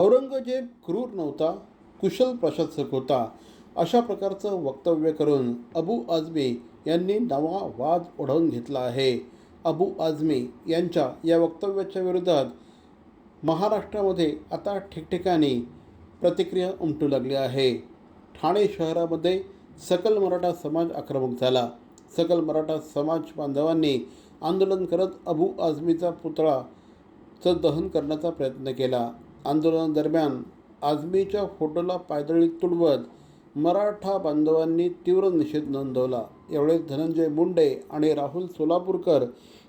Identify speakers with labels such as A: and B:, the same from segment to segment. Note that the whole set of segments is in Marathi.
A: औरंगजेब क्रूर नव्हता कुशल प्रशासक होता. अशा प्रकारचं वक्तव्य करून अबू आझमी यांनी नवा वाद ओढवून घेतला आहे. अबू आझमी यांच्या या वक्तव्याच्या विरोधात महाराष्ट्रामध्ये आता ठिकठिकाणी प्रतिक्रिया उमटू लागली आहे. ठाणे शहरामध्ये सकल मराठा समाज आक्रमक झाला. सकल मराठा समाज बांधवांनी आंदोलन करत अबू आझमीचा पुतळाचं दहन करण्याचा प्रयत्न केला. आंदोलनादरम्यान आझमीच्या फोटोला पायदळी तुडवत मराठा बांधवांनी तीव्र निषेध नोंदवला. यावेळी धनंजय मुंडे आणि राहुल सोलापूरकर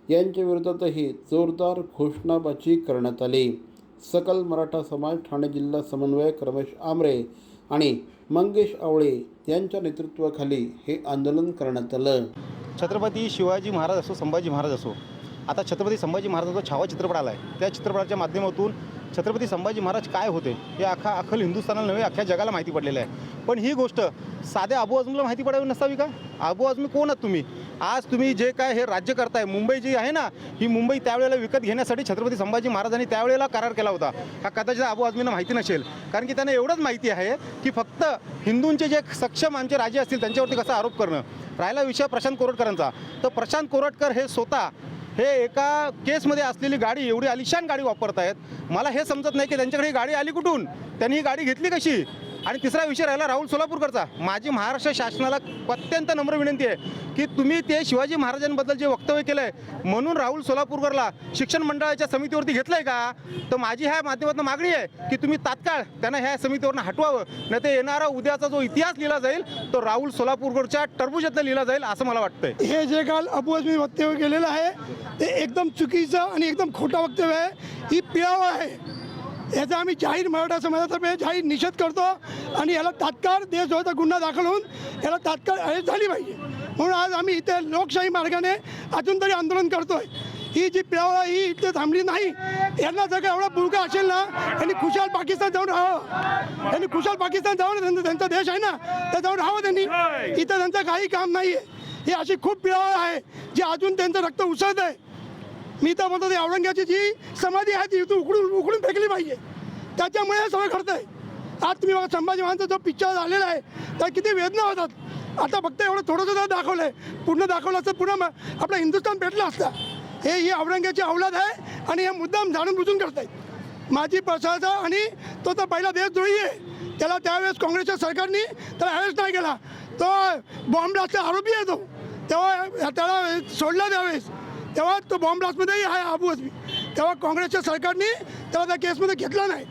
A: यांच्या विरोधातही जोरदार घोषणाबाजी करण्यात आली. सकल मराठा समाज ठाणे जिल्हा समन्वयक रमेश आमरे आणि मंगेश आवळे यांच्या नेतृत्वाखाली हे आंदोलन करण्यात आलं.
B: छत्रपती शिवाजी महाराज असो संभाजी महाराज असो आता छत्रपती संभाजी महाराजांचा छावा चित्रपट आला आहे त्या चित्रपटाच्या माध्यमातून छत्रपती संभाजी महाराज काय होते? हे अख्खा अखल हिंदुस्थानाला नव्हे अख्ख्या जगाला माहिती पडलेलं आहे. पण ही गोष्ट साध्या अबू आजमीला माहिती पडावी नसावी का? अबू आजमी कोण आहात तुम्ही? आज तुम्ही जे काय हे राज्य करताय मुंबई जी आहे ना ही मुंबई त्यावेळेला विकत घेण्यासाठी छत्रपती संभाजी महाराजांनी त्यावेळेला करार केला होता. हा कदाचित अबू आजमींना माहिती नसेल. कारण की त्यांना एवढंच माहिती आहे की फक्त हिंदूंचे जे सक्षम आमचे राजे असतील त्यांच्यावरती कसा आरोप करणं? राहिला विषय प्रशांत कोरटकरांचा. तर प्रशांत कोरटकर हे स्वतः हे एका केसमध्ये असलेली गाडी एवढी आलिशान गाडी वापरत आहेत मला हे समजत नाही की त्यांच्याकडे ही गाडी आली कुठून? त्यांनी ही गाडी घेतली कशी? आणि तिसरा विषय राहिला राहुल सोलापूरकरचा. माझी महाराष्ट्र शासनाला अत्यंत नम्र विनंती आहे की तुम्ही ते शिवाजी महाराजांबद्दल जे वक्तव्य केलं आहे म्हणून राहुल सोलापूरकरला शिक्षण मंडळाच्या समितीवरती घेतलं आहे का? तर माझी ह्या माध्यमातून मागणी आहे की तुम्ही तात्काळ त्यांना ह्या समितीवरनं हटवावं नाही ते येणारा उद्याचा जो इतिहास लिहिला जाईल तो राहुल सोलापूरकरच्या टरबुजातनं लिहिला जाईल असं मला वाटतंय.
C: हे जे काल अबू मी वक्तव्य केलेलं आहे ते एकदम चुकीचं आणि एकदम खोटं वक्तव्य आहे. ही पिळावं आहे. याचा आम्ही जाहीर मराठा समाजातर्फे जाहीर निषेध करतो आणि याला तात्काळ देशद्रोहाचा गुन्हा दाखल होऊन याला तात्काळ अरेस्ट झाली पाहिजे. म्हणून आज आम्ही इथे लोकशाही मार्गाने अजून तरी आंदोलन करतोय. ही जी पिळावळा ही इथे थांबली नाही यांना जर का एवढा बुळका असेल ना यांनी खुशाल पाकिस्तान जाऊन राहावं. यांनी खुशाल पाकिस्तान जाऊन त्यांचा त्यांचा देश आहे ना तर जाऊन राहावं त्यांनी. इथं त्यांचं काही काम नाही आहे ही अशी खूप पिळावळ आहे जी अजून त्यांचं रक्त उसळत आहे मी तर म्हणतो ते औरंगाची जी समाधी आहे ती इथून उकडून उकडून फेकली पाहिजे. त्याच्यामुळे हे सगळं घडतंय. आज तुम्ही बघा संभाजी महाराजांचा जो पिक्चर झालेला आहे त्या किती वेदना होतात. आता फक्त एवढं थोडंसं जर दाखवलं आहे पूर्ण दाखवलं असतं पूर्ण आपला आपलं हिंदुस्थान पेटलं असता. हे ही औरंगाची औलाद आहे आणि हे मुद्दाम जाणून बुजून आहे माजी प्रशासन आणि तो तर पहिला देशद्रोही आहे. त्याला त्यावेळेस काँग्रेसच्या सरकारने त्याला अरेस्ट नाही केला. तो बॉम्ब आरोपी आहे तो. तेव्हा त्याला सोडला त्यावेळेस. तेव्हा तो बॉम्ब ब्लास्टमध्येही आहे अबू आझमी तेव्हा काँग्रेसच्या सरकारने तेव्हा त्या केसमध्ये घेतला नाही.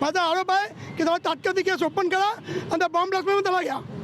C: माझा आरोप आहे की तेव्हा तात्काळ ती केस ओपन करा आणि त्या बॉम्ब ब्लास्टमध्ये त्याला घ्या.